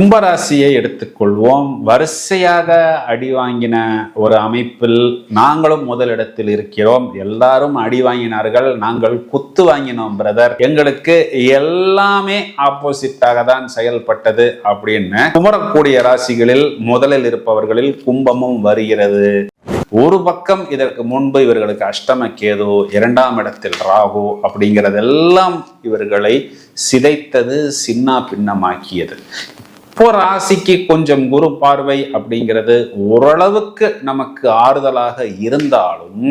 கும்பராசியை எடுத்துக்கொள்வோம். வரிசையாக அடி வாங்கின ஒரு அமைப்பில் நாங்களும் முதலிடத்தில் இருக்கிறோம். எல்லாரும் அடி வாங்கினார்கள். நாங்கள் குத்து வாங்கினோம் பிரதர் எங்களுக்கு எல்லாமே ஆப்போசிட்டாக தான் செயல்பட்டது அப்படின்னு குமரக்கூடிய ராசிகளில் முதலில் இருப்பவர்களில் கும்பமும் வருகிறது. ஒரு பக்கம் இதற்கு முன்பு இவர்களுக்கு அஷ்டம கேது இரண்டாம் இடத்தில் ராகு அப்படிங்கிறதெல்லாம் இவர்களை சிதைத்தது சின்னா பின்னமாக்கியது இப்போ ராசிக்கு கொஞ்சம் குரு பார்வை அப்படிங்கிறது ஓரளவுக்கு நமக்கு ஆறுதலாக இருந்தாலும்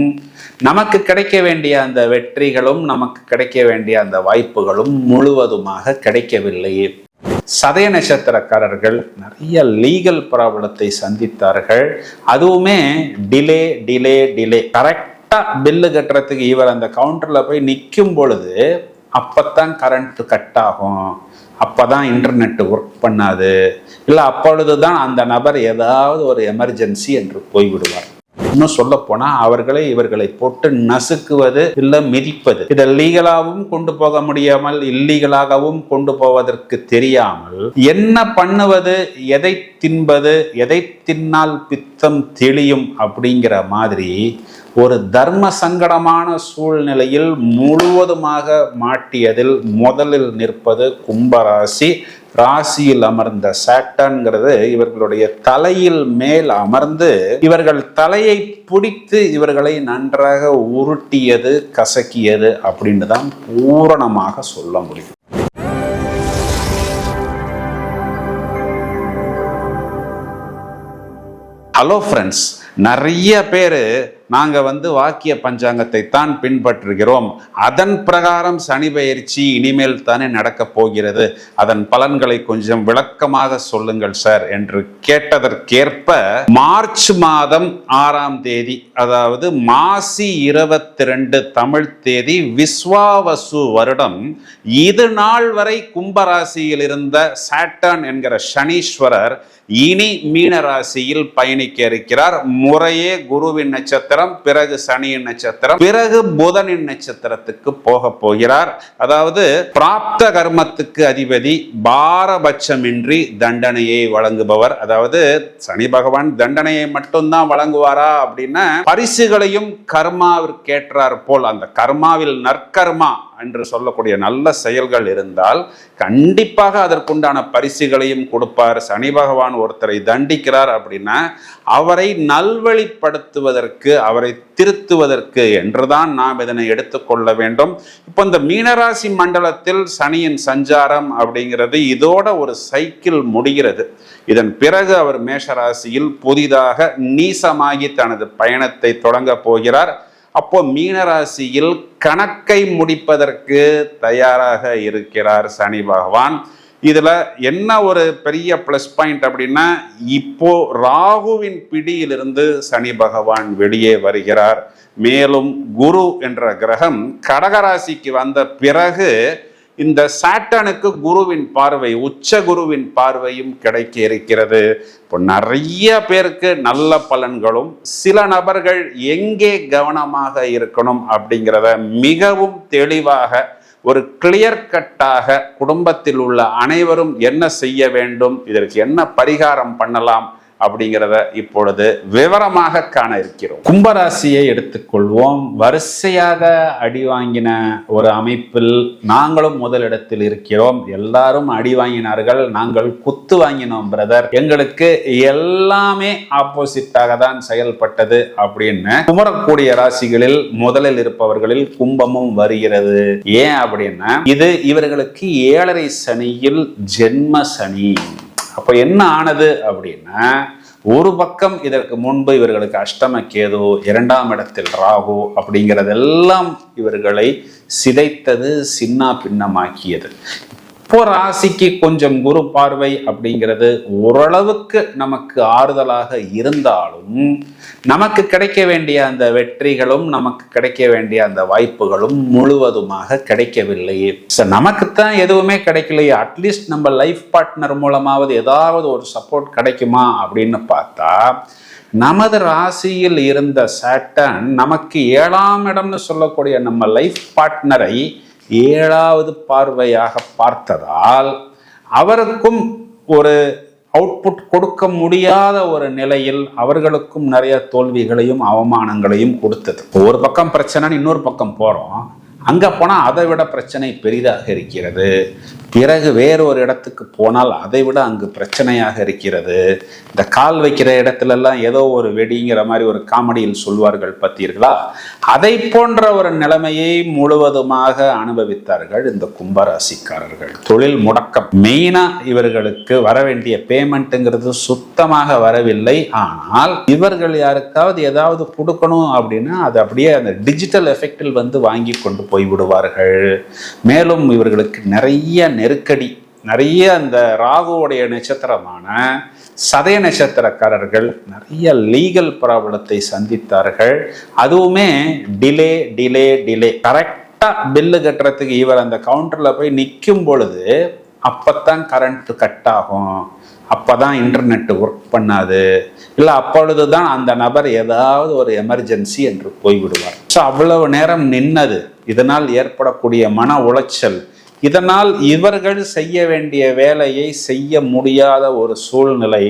நமக்கு கிடைக்க வேண்டிய அந்த வெற்றிகளும் நமக்கு கிடைக்க வேண்டிய அந்த வாய்ப்புகளும் முழுவதுமாக கிடைக்கவில்லை. சதய நட்சத்திரக்காரர்கள் நிறைய லீகல் ப்ராப்ளத்தை சந்தித்தார்கள். அதுவுமே டிலே டிலே டிலே. கரெக்டா பில்லு கட்டுறதுக்கு இவர் அந்த கவுண்டர்ல போய் நிற்கும் பொழுது அப்பத்தான் கரண்ட் கட் ஆகும் அப்பதான் இன்டர்நெட் ஒர்க் பண்ணாது. இல்லை அப்பொழுது தான் அந்த நபர் ஏதாவது ஒரு எமர்ஜென்சி என்று போய்விடுவார். இன்னும் சொல்ல போனா அவர்களை இவர்களை போட்டு நசுக்குவது இல்ல மிதிப்பது. இதை லீகலாகவும் கொண்டு போக முடியாமல் இல்லீகலாகவும் கொண்டு போவதற்கு தெரியாமல் என்ன பண்ணுவது எதை தின்பது எதை தின்னால் பித்தம் தெளியும் அப்படிங்கிற மாதிரி ஒரு தர்ம சங்கடமான சூழ்நிலையில் முழுவதுமாக மாட்டியதில் முதலில் நிற்பது கும்பராசி. ராசியில் அமர்ந்த சாட்டன்கிறது இவர்களுடைய தலையில் மேல் அமர்ந்து இவர்கள் தலையை பிடித்து இவர்களை நன்றாக உருட்டியது கசக்கியது அப்படின்னு தான் பூரணமாக சொல்ல முடியும். ஹலோ ஃப்ரெண்ட்ஸ் நிறைய பேர் நாங்கள் வந்து வாக்கிய பஞ்சாங்கத்தை தான் பின்பற்றுகிறோம். அதன் பிரகாரம் சனி பயிற்சி இனிமேல் தானே நடக்கப் போகிறது. அதன் பலன்களை கொஞ்சம் விளக்கமாக சொல்லுங்கள் சார் என்று கேட்டதற்கேற்ப மார்ச் மாதம் ஆறாம் தேதி அதாவது மாசி இருபத்தி ரெண்டு தமிழ் தேதி விஸ்வாவசு வருடம் இது நாள் வரை கும்பராசியில் இருந்த சாட்டன் என்கிற சனீஸ்வரர் இனி மீனராசியில் பயணிக்க இருக்கிறார். முறையே குருவின் நட்சத்திரம் பிறகு சனியின் நட்சத்திரம் பிறகு புதனின் நட்சத்திரத்துக்கு போக போகிறார். அதாவது பிராப்த கர்மத்துக்கு அதிபதி பாரபட்சமின்றி தண்டனையை வழங்குபவர். அதாவது சனி பகவான் தண்டனையை மட்டும்தான் வழங்குவாரா அப்படின்னா பரிசுகளையும் கர்மாவிற்கேற்றார் போல் அந்த கர்மாவில் நற்கர்மா என்று சொல்லக்கூடிய நல்ல செயல்கள் இருந்தால் கண்டிப்பாக அதற்குண்டான பரிசுகளையும் கொடுப்பார். சனி பகவான் ஒருத்தரை தண்டிக்கிறார் அப்படின்னா அவரை நல்வழிப்படுத்துவதற்கு அவரை திருத்துவதற்கு என்றுதான் நாம் இதனை எடுத்துக்கொள்ள வேண்டும். இப்போ இந்த மீனராசி மண்டலத்தில் சனியின் சஞ்சாரம் அப்படிங்கிறது இதோட ஒரு சைக்கிள் முடிகிறது. இதன் பிறகு அவர் மேஷராசியில் புதிதாக நீசமாகி தனது பயணத்தை தொடங்க போகிறார். அப்போ மீனராசியில் கணக்கை முடிப்பதற்கு தயாராக இருக்கிறார் சனி பகவான். இதுல என்ன ஒரு பெரிய ப்ளஸ் பாயிண்ட் அப்படின்னா இப்போ ராகுவின் பிடியிலிருந்து சனி பகவான் வெளியே வருகிறார். மேலும் குரு என்ற கிரகம் கடகராசிக்கு வந்த பிறகு இந்த சாட்டனுக்கு குருவின் பார்வை உச்ச குருவின் பார்வையும் கிடைக்க இருக்கிறது. இப்போ நிறைய பேருக்கு நல்ல பலன்களும் சில நபர்கள் எங்கே கவனமாக இருக்கணும் அப்படிங்கிறத மிகவும் தெளிவாக ஒரு கிளியர் கட்டாக குடும்பத்தில் உள்ள அனைவரும் என்ன செய்ய வேண்டும் இதற்கு என்ன பரிகாரம் பண்ணலாம் அப்படிங்கிறத இப்பொழுது விவரமாக காண இருக்கிறோம். கும்பராசியை எடுத்துக்கொள்வோம். வரிசையாக அடி வாங்கின ஒரு அமைப்பில் நாங்களும் முதலிடத்தில் இருக்கிறோம். எல்லாரும் அடி வாங்கினார்கள். நாங்கள் குத்து வாங்கினோம் பிரதர் எங்களுக்கு எல்லாமே ஆப்போசிட்டாக தான் செயல்பட்டது அப்படின்னு குமரக்கூடிய ராசிகளில் முதலில் இருப்பவர்களில் கும்பமும் வருகிறது. ஏன் அப்படின்னா இது இவர்களுக்கு ஏழரை சனியில் ஜென்ம சனி. அப்போ என்ன ஆனது அப்படின்னா ஒரு பக்கம் இதற்கு முன்பு இவர்களுக்கு அஷ்டம கேது இரண்டாம் இடத்தில் ராகு அப்படிங்கிறதெல்லாம் இவர்களை சிதைத்தது சின்னா பின்னமாக்கியது. இப்போ ராசிக்கு கொஞ்சம் குரு பார்வை அப்படிங்கிறது ஓரளவுக்கு நமக்கு ஆறுதலாக இருந்தாலும் நமக்கு கிடைக்க வேண்டிய அந்த வெற்றிகளும் நமக்கு கிடைக்க வேண்டிய அந்த வாய்ப்புகளும் முழுவதுமாக கிடைக்கவில்லை. நமக்கு நமக்குத்தான் எதுவுமே கிடைக்கலையே. அட்லீஸ்ட் நம்ம லைஃப் பார்ட்னர் மூலமாவது ஏதாவது ஒரு சப்போர்ட் கிடைக்குமா அப்படின்னு பார்த்தா நமது ராசியில் இருந்த சேட்டன் நமக்கு ஏழாம் இடம்னு சொல்லக்கூடிய நம்ம லைஃப் பார்ட்னரை ஏழாவது பார்வையாக பார்த்ததால் அவருக்கும் ஒரு அவுட்புட் கொடுக்க முடியாத ஒரு நிலையில் அவர்களுக்கும் நிறைய தோல்விகளையும் அவமானங்களையும் கொடுத்தது. ஒரு பக்கம் பிரச்சனைன்னு இன்னொரு பக்கம் போகிறோம் அங்கே போனால் அதை விட பிரச்சனை பெரிதாக இருக்கிறது. பிறகு வேறொரு இடத்துக்கு போனால் அதை விட அங்கு பிரச்சனையாக இருக்கிறது. இந்த கால் வைக்கிற இடத்துலலாம் ஏதோ ஒரு வெடிங்கிற மாதிரி ஒரு காமெடியில் சொல்வார்கள் பார்த்தீர்களா அதை போன்ற ஒரு நிலைமையை முழுவதுமாக அனுபவித்தார்கள் இந்த கும்பராசிக்காரர்கள். தொழில் முடக்கம். மெயினா இவர்களுக்கு வர வேண்டிய பேமெண்ட்டுங்கிறது சுத்தமாக வரவில்லை. ஆனால் இவர்கள் யாருக்காவது ஏதாவது கொடுக்கணும் அப்படின்னா அது அப்படியே அந்த டிஜிட்டல் எஃபெக்டில் வந்து வாங்கி கொண்டு போய் விடுவார்கள். மேலும் இவர்களுக்கு நிறைய நெருக்கடி. நிறைய அந்த ராகுவோடைய நட்சத்திரமான சதய நட்சத்திரக்காரர்கள் நிறைய லீகல் ப்ராப்ளத்தை சந்தித்தார்கள். அதுவுமே டிலே டிலே டிலே கரெக்டாக பில்லு கட்டுறதுக்கு இவர் அந்த கவுண்டரில் போய் நிற்கும் பொழுது அப்போத்தான் கரண்ட் கட் ஆகும் அப்போ தான் இன்டர்நெட் ஒர்க் பண்ணாது. இல்லை அப்பொழுது தான் அந்த நபர் ஏதாவது ஒரு எமர்ஜென்சி என்று போய்விடுவார். ஸோ அவ்வளவு நேரம் நின்னது. இதனால் ஏற்படக்கூடிய மன உளைச்சல் இதனால் இவர்கள் செய்ய வேண்டிய வேலையை செய்ய முடியாத ஒரு சூழ்நிலை.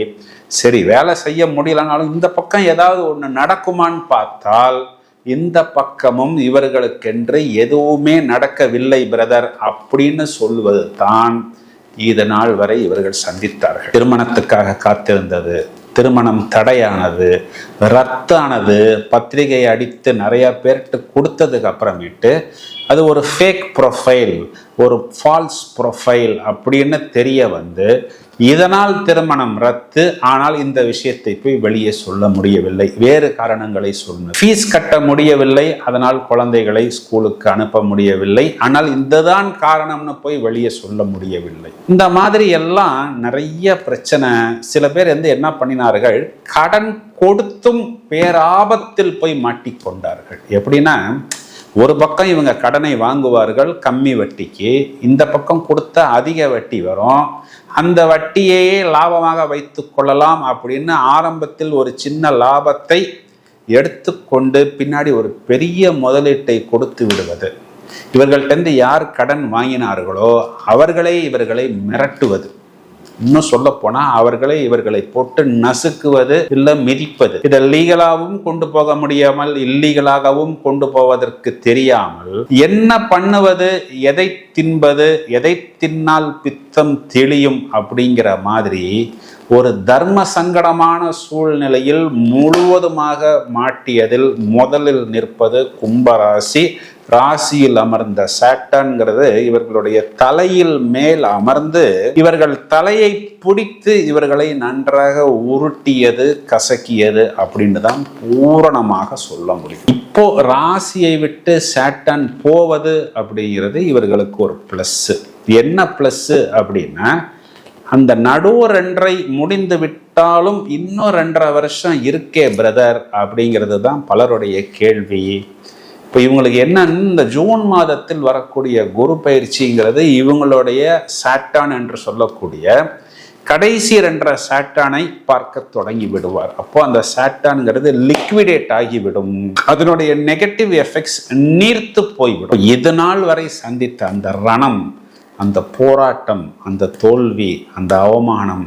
சரி வேலை செய்ய முடியலனாலும் இந்த பக்கம் ஏதாவது ஒன்று நடக்குமான்னு பார்த்தால் இந்த பக்கமும் இவர்களுக்கென்று எதுவுமே நடக்கவில்லை பிரதர் அப்படின்னு சொல்வது தான் இது நாள் வரை இவர்கள் சந்தித்தார்கள். திருமணத்துக்காக காத்திருந்தது திருமணம் தடையானது ரத்தானது பத்திரிகை அடித்து நிறைய பேர்கிட்ட கொடுத்ததுக்கு அப்புறமேட்டு அது ஒரு ஃபேக் ப்ரொஃபைல் ஒரு ஃபால்ஸ் ப்ரொஃபைல் அப்படின்னு தெரிய வந்து இதனால் திருமணம் ரத்து ஆனால் இந்த விஷயத்தை போய் வெளியே சொல்ல முடியவில்லை. வேறு காரணங்களை சொன்ன ஃபீஸ் கட்ட முடியவில்லை அதனால் குழந்தைகளை ஸ்கூலுக்கு அனுப்ப முடியவில்லை. ஆனால் இதுதான் காரணம்னு போய் வெளியே சொல்ல முடியவில்லை. இந்த மாதிரி எல்லாம் நிறைய பிரச்சனை. சில பேர் வந்து என்ன பண்ணினார்கள்? கடன் கொடுத்தும் பேராபத்தில் போய் மாட்டிக்கொண்டார்கள். எப்படின்னா ஒரு பக்கம் இவங்க கடனை வாங்குவார்கள் கம்மி வட்டிக்கு இந்த பக்கம் கொடுத்த அதிக வட்டி வரும். அந்த வட்டியையே லாபமாக வைத்து கொள்ளலாம் அப்படின்னு ஆரம்பத்தில் ஒரு சின்ன லாபத்தை எடுத்துக்கொண்டு பின்னாடி ஒரு பெரிய முதலீட்டை கொடுத்து விடுவது. இவர்கள்ட்டேருந்து யார் கடன் வாங்கினார்களோ அவர்களே இவர்களை மிரட்டுவது. இன்னும் சொல்ல போனா அவர்களை இவர்களை போட்டு நசுக்குவது இல்ல மிதிப்பது. இதை லீகலாகவும் கொண்டு போக முடியாமல் இல்லீகலாகவும் கொண்டு போவதற்கு தெரியாமல் என்ன பண்ணுவது எதை தின்பது எதை தின்னால் பித்தம் தெளியும் அப்படிங்கிற மாதிரி ஒரு தர்ம சங்கடமான சூழ்நிலையில் முழுவதுமாக மாட்டியதில் முதலில் நிற்பது கும்பராசி ராசியில் அமர்ந்த சாட்டான்ங்கிறது இவர்களுடைய தலையில் மேல் அமர்ந்து இவர்கள் தலையை பிடித்து இவர்களை நன்றாக உருட்டியது கசக்கியது அப்படின்னு தான் பூரணமாக சொல்ல முடியும். இப்போ ராசியை விட்டு சாட்டான் போவது அப்படிங்கிறது இவர்களுக்கு ஒரு ப்ளஸ்ஸு என்ன ப்ளஸ்ஸு அப்படின்னா அந்த நடுவு ரெண்டரை முடிந்து விட்டாலும் இன்னும் ரெண்டரை வருஷம் இருக்கே பிரதர் அப்படிங்கிறது தான் பலருடைய கேள்வி. இப்போ இவங்களுக்கு என்னன்னு இந்த ஜூன் மாதத்தில் வரக்கூடிய குரு பயிற்சிங்கிறது இவங்களுடைய சாட்டான் என்று சொல்லக்கூடிய கடைசி ரெண்டரை சாட்டானை பார்க்க தொடங்கி விடுவார். அப்போ அந்த சாட்டான்ங்கிறது லிக்விடேட் ஆகிவிடும். அதனுடைய நெகட்டிவ் எஃபெக்ட்ஸ் நீர்த்து போய்விடும். இது நாள் வரை சந்தித்த அந்த ரணம் அந்த போராட்டம் அந்த தோல்வி அந்த அவமானம்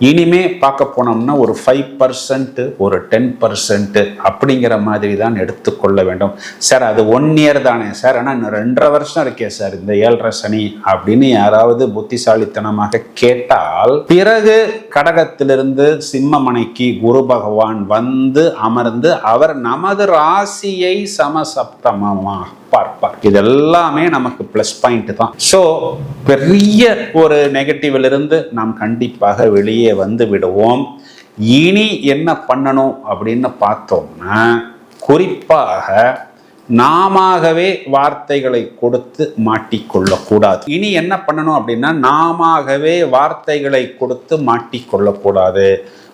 இனிமே பார்க்க போனோம்னா ஒரு ஃபைவ் பர்சன்ட் ஒரு டென் பர்சன்ட் அப்படிங்கிற மாதிரி தான் எடுத்துக்கொள்ள வேண்டும். சார் அது ஒன் இயர் தானே. சார் ஆனால் இன்னும் ரெண்டரை வருஷம் இருக்கே சார் இந்த ஏழரை சனி அப்படின்னு யாராவது புத்திசாலித்தனமாக கேட்டால் பிறகு கடகத்திலிருந்து சிம்மமனைக்கு குரு பகவான் வந்து அமர்ந்து அவர் நமது ராசியை சமசப்தமமாக பார்ப்பார். இது எல்லாமே நமக்கு ப்ளஸ் பாயிண்ட் தான். ஸோ பெரிய ஒரு நெகட்டிவிலிருந்து நாம் கண்டிப்பாக வெளியே வந்து விடுவோம். இனி என்ன பண்ணணும் அப்படின்னு பார்த்தோம்னா குறிப்பாக நாமவே வார்த்தைகளை கொடுத்து மாட்டிக்கொள்ளக்கூடாது. இனி என்ன பண்ணணும் அப்படின்னா நாமவே வார்த்தைகளை கொடுத்து மாட்டிக்கொள்ளக்கூடாது.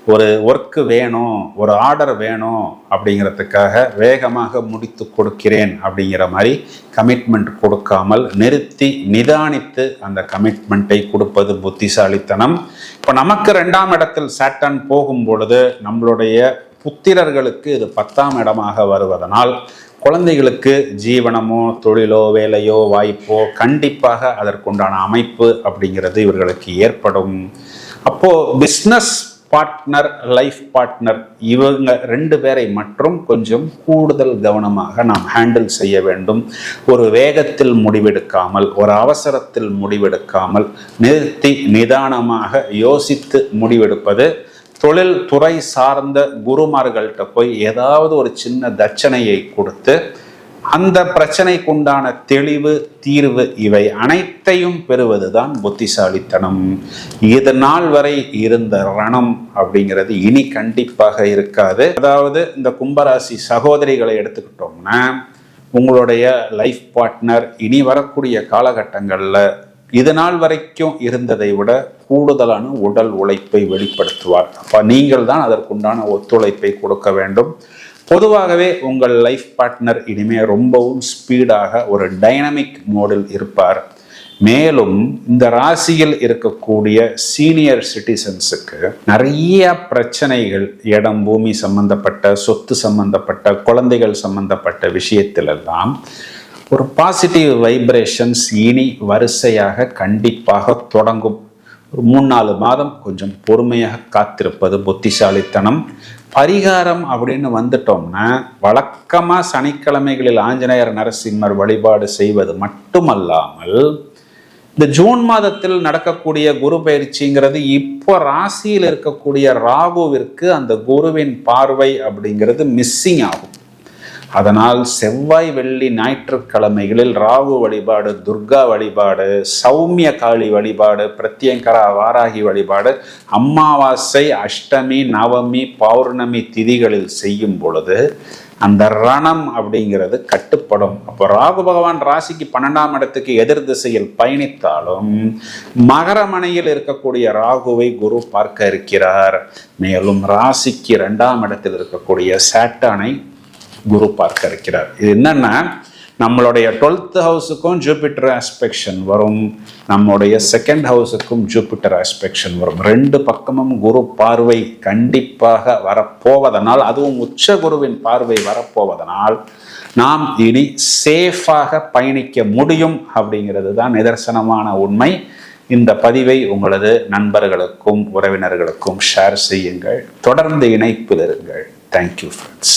ஒரு ஒர்க்கு வேணும் ஒரு ஆர்டர் வேணும் அப்படிங்கிறதுக்காக வேகமாக முடித்து கொடுக்கிறேன் அப்படிங்கிற மாதிரி கமிட்மெண்ட் கொடுக்காமல் நிறுத்தி நிதானித்து அந்த கமிட்மெண்ட்டை கொடுப்பது புத்திசாலித்தனம். இப்போ நமக்கு ரெண்டாம் இடத்தில் சாட்டன் போகும் பொழுது நம்மளுடைய புத்திரர்களுக்கு இது பத்தாம் இடமாக வருவதனால் குழந்தைகளுக்கு ஜீவனமோ தொழிலோ வேலையோ வாய்ப்போ கண்டிப்பாக அதற்குண்டான அமைப்பு அப்படிங்கிறது இவர்களுக்கு ஏற்படும். அப்போது பிஸ்னஸ் பார்ட்னர் லைஃப் பார்ட்னர் இவங்க ரெண்டு பேரை மற்றும் கொஞ்சம் கூடுதல் கவனமாக நாம் ஹேண்டில் செய்ய வேண்டும். ஒரு வேகத்தில் முடிவெடுக்காமல் ஒரு அவசரத்தில் முடிவெடுக்காமல் நிறுத்தி நிதானமாக யோசித்து முடிவெடுப்பது தொழில் துறை சார்ந்த குருமார்கள்ட்ட போய் ஏதாவது ஒரு சின்ன தட்சணையை கொடுத்து அந்த பிரச்சனைக்குண்டான தெளிவு தீர்வு இவை அனைத்தையும் பெறுவதுதான் புத்திசாலித்தனம். இது நாள் வரை இருந்த ரணம் அப்படிங்கிறது இனி கண்டிப்பாக இருக்காது. அதாவது இந்த கும்பராசி சகோதரிகளை எடுத்துக்கிட்டோம்னா உங்களுடைய லைஃப் பார்ட்னர் இனி வரக்கூடிய காலகட்டங்களில் இது நாள் வரைக்கும் இருந்ததை விட கூடுதலான உடல் உழைப்பை வெளிப்படுத்துவார். அப்போ நீங்கள் தான் அதற்குண்டான ஒத்துழைப்பை கொடுக்க வேண்டும். பொதுவாகவே உங்கள் லைஃப் பார்ட்னர் இனிமே ரொம்பவும் ஸ்பீடாக ஒரு டைனமிக் மோடில் இருப்பார். மேலும் இந்த ராசியில் இருக்கக்கூடிய சீனியர் சிட்டிசன்ஸுக்கு நிறைய பிரச்சனைகள் இடம் பூமி சம்பந்தப்பட்ட சொத்து சம்பந்தப்பட்ட குழந்தைகள் சம்பந்தப்பட்ட விஷயத்திலெல்லாம் ஒரு பாசிட்டிவ் வைப்ரேஷன்ஸ் இனி வரிசையாக கண்டிப்பாக தொடங்கும். ஒரு மூணு நாலு மாதம் கொஞ்சம் பொறுமையாக காத்திருப்பது புத்திசாலித்தனம். பரிகாரம் அப்படின்னு வந்துட்டோம்னா வழக்கமாக சனிக்கிழமைகளில் ஆஞ்சநேயர் நரசிம்மர் வழிபாடு செய்வது மட்டுமல்லாமல் இந்த ஜூன் மாதத்தில் நடக்கக்கூடிய குரு பயிற்சிங்கிறது இப்போ ராசியில் இருக்கக்கூடிய ராகுவிற்கு அந்த குருவின் பார்வை அப்படிங்கிறது மிஸ்ஸிங் ஆகும். அதனால் செவ்வாய் வெள்ளி ஞாயிற்றுக்கிழமைகளில் ராகு வழிபாடு துர்கா வழிபாடு சௌமிய காளி வழிபாடு பிரத்யங்கரா வாராகி வழிபாடு அமாவாசை அஷ்டமி நவமி பௌர்ணமி திதிகளில் செய்யும் பொழுது அந்த ரணம் அப்படிங்கிறது கட்டுப்படும். அப்போ ராகு பகவான் ராசிக்கு பன்னெண்டாம் இடத்துக்கு எதிர் திசையில் பயணித்தாலும் மகரமனையில் இருக்கக்கூடிய ராகுவை குரு பார்க்க இருக்கிறார். மேலும் ராசிக்கு இரண்டாம் இடத்தில் இருக்கக்கூடிய சேட்டானை குரு பார்க்க இருக்கிறார் இது என்னன்னா நம்மளுடைய டுவெல்த் ஹவுஸுக்கும் ஜூபிட்டர் ஆஸ்பெக்ஷன் வரும். நம்மளுடைய செகண்ட் ஹவுஸுக்கும் ஜூபிட்டர் ஆஸ்பெக்ஷன் வரும். ரெண்டு பக்கமும் குரு பார்வை கண்டிப்பாக வரப்போவதனால் அதுவும் உச்ச குருவின் பார்வை வரப்போவதனால் நாம் இனி சேஃபாக பயணிக்க முடியும் அப்படிங்கிறது தான் நிதர்சனமான உண்மை. இந்த பதிவை உங்களது நண்பர்களுக்கும் உறவினர்களுக்கும் ஷேர் செய்யுங்கள். தொடர்ந்து இணைப்பில் இருங்கள். Thank you friends